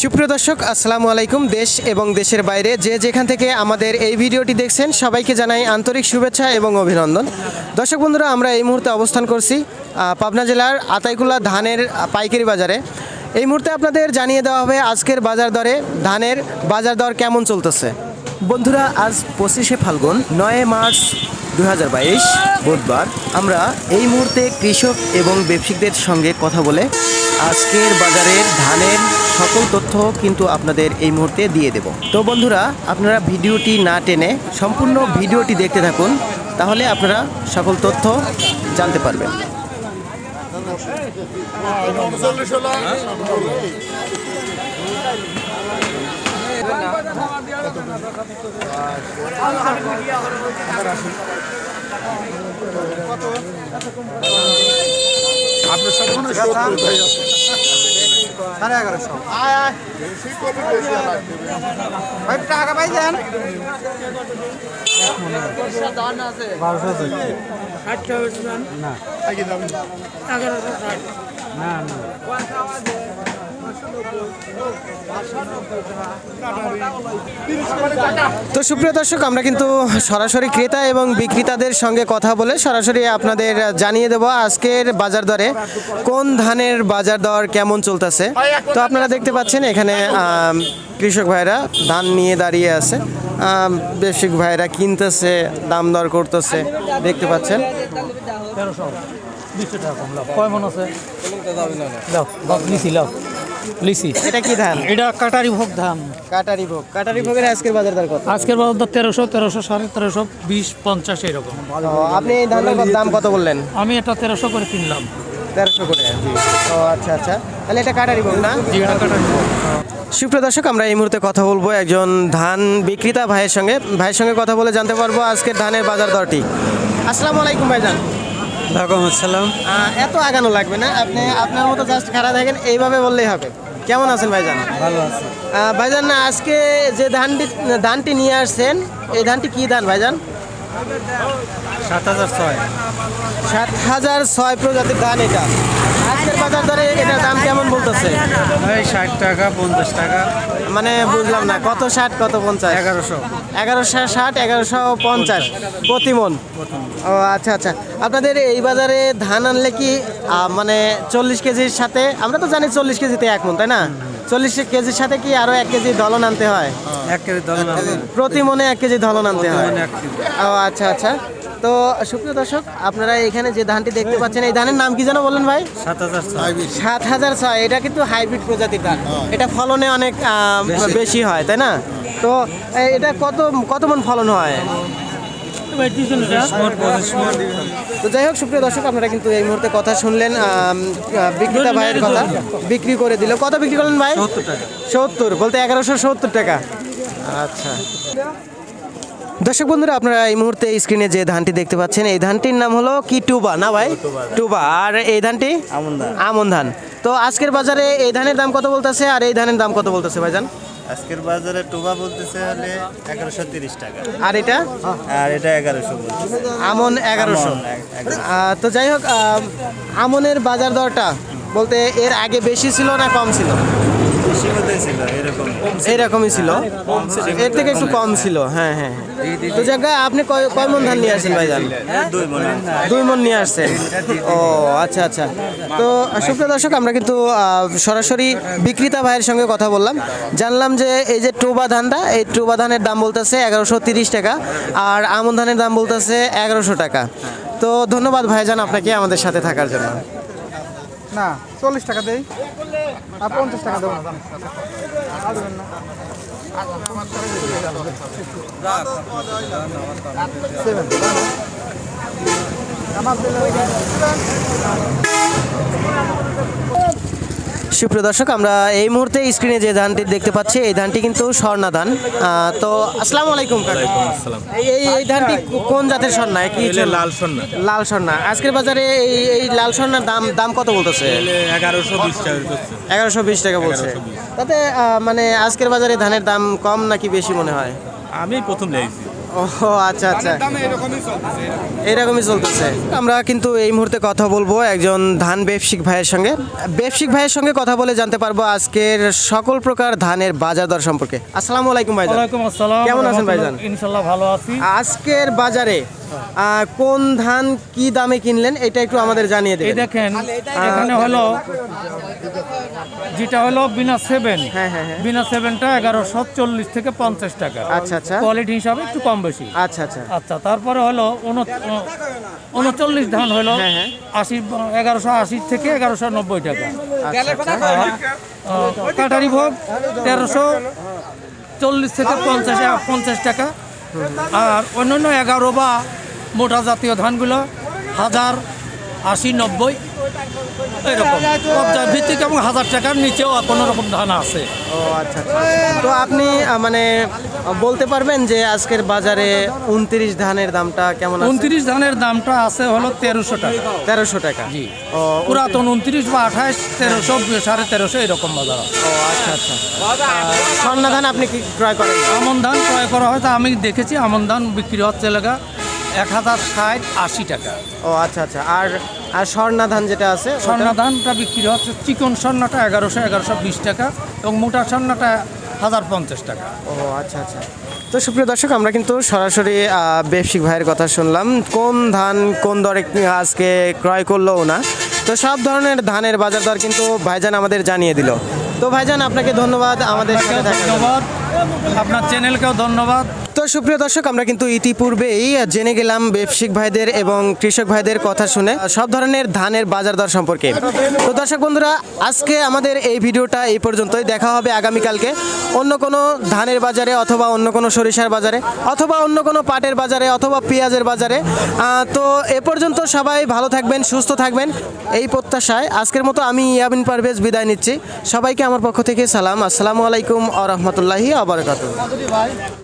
সুপ্রিয় দর্শক, আসসালামু আলাইকুম। দেশ এবং দেশের বাইরে যে যেখান থেকে আমাদের এই ভিডিওটি দেখছেন, সবাইকে জানাই আন্তরিক শুভেচ্ছা এবং অভিনন্দন। দর্শক বন্ধুরা, আমরা এই মুহূর্তে অবস্থান করছি পাবনা জেলার আতাইকুলা ধানের পাইকারি বাজারে। এই মুহূর্তে আপনাদের জানিয়ে দেওয়া হবে আজকের বাজার দরে ধানের বাজার দর কেমন চলতেছে। বন্ধুরা, আজ পঁচিশে ফাল্গুন, নয় মার্চ দু হাজার বাইশ, বুধবার। আমরা এই মুহূর্তে কৃষক এবং ব্যবসায়ীদের সঙ্গে কথা বলে আজকের বাজারের ধানের সকল তথ্য কিন্তু আপনাদের এই মুহূর্তে দিয়ে দেব। তো বন্ধুরা, আপনারা ভিডিওটি না টেনে সম্পূর্ণ ভিডিওটি দেখতে থাকুন, তাহলে আপনারা সকল তথ্য জানতে পারবেন। আপনার সাথে মনে সাড়ে এগারোশো। ভাই টাকা পাই যান না। যাবেন। তো সুপ্রিয় দর্শক, আমরা কিন্তু সরাসরি ক্রেতা এবং বিক্রেতাদের সঙ্গে কথা বলে সরাসরি আপনাদের জানিয়ে দেব আজকের বাজার দরে কোন ধানের বাজার দর কেমন চলতেছে। তো আপনারা দেখতে পাচ্ছেন এখানে কৃষক ভাইরা ধান নিয়ে দাঁড়িয়ে আছে। বেশিক ভাইরা কিনতেছে, দাম দর করতেছে, দেখতে পাচ্ছেন। টাকা কম, লাভ। কয় মন আছে? লিসি। এটা কি ধান? এটা কাটারি ভোগ ধান। কাটারি ভোগ কাটারি ভোগের আজকের বাজার দর কত? আজকের বাজার দর তেরোশো তেরোশো সাড়ে তেরোশো বিশ পঞ্চাশ এরকম। আপনি এই ধানের দাম কত বললেন? আমি এটা তেরোশো করে কিনলাম। তেরোশো করে ও আচ্ছা আচ্ছা। তাহলে এটা কাটারি ভোগ না? জি এটা কাটারি ভোগ সুপ্রিয় দর্শক আমরা এই মুহূর্তে কথা বলব একজন ধান বিক্রেতা ভাইয়ের সঙ্গে। ভাইয়ের সঙ্গে কথা বলে জানতে পারব আজকের ধানের বাজার দরটি। আসসালামু আলাইকুম ভাইজান। ওয়ালাইকুম আসসালাম। এত আগানো লাগবে না। আপনি আপনার মতো জাস্ট খারাপ দেখেন এইভাবে বললেই হবে। কেমন আছেন ভাইজান? ভালো আছে। ভাইজান না আজকে যে ধানটি ধানটি নিয়ে আসছেন এই ধানটি কি ধান ভাইজান? সাত হাজার ছয়। সাত হাজার ছয় প্রজাতির ধান এটা। আজকের বাজার দরে এটার দাম কেমন বলতেছে? ষাট টাকা পঞ্চাশ টাকা। মানে বুঝলাম না কত ষাট কত পঞ্চাশ? এগারোশো। এগারোশো ষাট এগারোশো পঞ্চাশ। প্রতি মন ও আচ্ছা আচ্ছা। আপনাদের এই বাজারে ধান আনলে কি মানে চল্লিশ কেজির সাথে আমরা তো জানি চল্লিশ কেজিতে এক মন তাই না? চল্লিশ কেজির সাথে কি আরও এক কেজি দলন আনতে হয়? এক কেজি প্রতি মনে এক কেজি দলন আনতে হয়। ও আচ্ছা আচ্ছা। তো সুপ্রিয় দর্শক আপনারা এখানে যে ধানটি দেখতে পাচ্ছেন এই ধানের নাম কি যেন বললেন ভাই? সাত হাজার ছয়। এটা কিন্তু হাইব্রিড প্রজাতির ধান। এটা ফলনে অনেক বেশি। হয় তাই না? তো এটা কত কত মন ফলন হয়? তো যাই হোক সুপ্রিয় দর্শক আপনারা কিন্তু এই মুহূর্তে কথা শুনলেন বিক্রেতা ভাইয়ের কথা। বিক্রি করে দিল। কত বিক্রি করলেন ভাই? সত্তর বলতে এগারোশো সত্তর টাকা। আচ্ছা। দর্শক বন্ধুরা আপনারা এই মুহূর্তে স্ক্রিনে যে ধানটি দেখতে পাচ্ছেন এই ধানটির নাম হলো কি টুবা না ভাই? টুবা। আর এই ধানটি? আমন ধান। তো আজকের বাজারে এই ধানের দাম কত বলতেছে আর এই ধানের দাম কত বলতেছে ভাইজান? আজকের বাজারে টোবা বলতেছে হলে এগারোশো তিরিশ টাকা। আর এটা? আর এটা এগারোশো আমন এগারোশো। তো যাই হোক আমনের বাজার দরটা বলতে এর আগে বেশি ছিল না কম ছিল? এরকমই ছিল। এর থেকে একটু কম ছিল। হ্যাঁ হ্যাঁ হ্যাঁ। তো জায়গা আপনি কয় মন ধান নিয়ে আসছেন ভাইজান? দুই মন নিয়ে আসছেন। ও আচ্ছা আচ্ছা। তো সুপ্রিয় দর্শক, আমরা কিন্তু সরাসরি বিক্রেতা ভাইয়ের সঙ্গে কথা বললাম। জানলাম যে এই যে টোবা ধানটা, এই টোবা ধানের দাম বলতেছে এগারোশো তিরিশ টাকা, আর আমন ধানের দাম বলতেছে এগারোশো টাকা। তো ধন্যবাদ ভাইজান আপনাকে আমাদের সাথে থাকার জন্য। না চল্লিশ টাকা দেই। আর পঞ্চাশ টাকা দেবো। আমার সুপ্রিয় দর্শক আমরা এই মুহূর্তে স্ক্রিনে যে ধানটি দেখতে পাচ্ছি এই ধানটি কিন্তু স্বর্ণা ধান। তো আসসালামু আলাইকুম এই- এই ধানটি কোন জাতের স্বর্ণা? কি লাল স্বর্ণা। লাল স্বর্ণা। আজকের বাজারে এই এই লাল স্বর্ণার দাম দাম কত বলতেছে? এগারোশো বিশ টাকা এগারোশো বিশ টাকা বলছে। তাতে মানে আজকের বাজারে ধানের দাম কম নাকি বেশি মনে হয়? আমি প্রথম লেগেছি ও আচ্ছা আচ্ছা। এরকমই চলতেছে আমরা কিন্তু এই মুহূর্তে কথা বলব একজন ধান ব্যবসিক ভাইয়ের সঙ্গে। ব্যবসিক ভাইয়ের সঙ্গে কথা বলে জানতে পারব আজকের সকল প্রকার ধানের বাজার দর সম্পর্কে। আসসালামু আলাইকুম ভাইজান। কেমন আছেন ভাইজান? ইনশাল্লাহ ভালো আছি। আজকের বাজারে কোন ধান কি দামে কিনলেন এটা একটু আমাদের জানিয়ে দেবেন। দেখেন এখানে হলো যেটা হলো বিনা সেভেন। হ্যাঁ, হ্যাঁ, হ্যাঁ। বিনা সেভেনটা এগারোশো চল্লিশ থেকে পঞ্চাশ টাকা। আচ্ছা, আচ্ছা। কোয়ালিটি হিসাবে একটু কম বেশি। আচ্ছা আচ্ছা। আচ্ছা তারপরে হলো উনচল্লিশ ধান হলো হ্যাঁ, হ্যাঁ। আশি এগারোশো আশি থেকে এগারোশো নব্বই টাকা। আচ্ছা, আহ, কাটারি ভোগ তেরোশো চল্লিশ থেকে পঞ্চাশ পঞ্চাশ টাকা। আর অন্যান্য এগারো বা মোটা জাতীয় ধানগুলো হাজার আশি নব্বই এরকম। পর্যায় ভিত্তিক এবং হাজার টাকার নিচেও কোনো রকম ধান আছে। ও আচ্ছা আচ্ছা। তো আপনি মানে বলতে পারবেন যে আজকের বাজারে উনত্রিশ ধানের দামটা কেমন আছে? উনত্রিশ ধানের দামটা আছে হলো তেরোশো টাকা। তেরোশো টাকা। জি। ও পুরাতন উনত্রিশ বা আঠাশ তেরোশো সাড়ে তেরোশো এরকম বাজার ও আচ্ছা আচ্ছা। স্বর্ণা ধান আপনি কি ক্রয় করেন? আমন ধান ক্রয় করা হয় তা আমি দেখেছি আমন ধান বিক্রি হচ্ছে লেগা এক হাজার ষাট আশি টাকা। ও আচ্ছা আচ্ছা। আর আর স্বর্ণা ধান যেটা আছে ওটা- স্বর্ণ ধানটা বিক্রি হচ্ছে চিকন স্বর্ণটা এগারোশো এগারোশো বিশ টাকা এবং মোটা স্বর্ণটা হাজার পঞ্চাশ টাকা। ও আচ্ছা আচ্ছা। তো সুপ্রিয় দর্শক আমরা কিন্তু সরাসরি ব্যবসায়িক ভাইয়ের কথা শুনলাম। কোন ধান কোন দরে আজকে ক্রয় করল না? তো সব ধরনের ধানের বাজার দর কিন্তু ভাইজান আমাদের জানিয়ে দিল। তো ভাইজান আপনাকে ধন্যবাদ আমাদের ধন্যবাদ। আপনার চ্যানেলকেও ধন্যবাদ। তো সুপ্রিয় দর্শক, আমরা কিন্তু ইতিপূর্বেই জেনে গেলাম ব্যবসায়িক ভাইদের এবং কৃষক ভাইদের কথা শুনে সব ধরনের ধানের বাজার দর সম্পর্কে। তো দর্শক বন্ধুরা, আজকে আমাদের এই ভিডিওটা এই পর্যন্তই। দেখা হবে আগামীকালকে অন্য কোনো ধানের বাজারে অথবা অন্য কোনো সরিষার বাজারে অথবা অন্য কোনো পাটের বাজারে অথবা পেঁয়াজের বাজারে। তো এ পর্যন্ত সবাই ভালো থাকবেন, সুস্থ থাকবেন। এই প্রত্যাশায় আজকের মতো আমি ইয়াবিন পারভেজ বিদায় নিচ্ছি। সবাইকে আমার পক্ষ থেকে সালাম। আসসালামু আলাইকুম আ রহমতুল্লাহি আবরকাত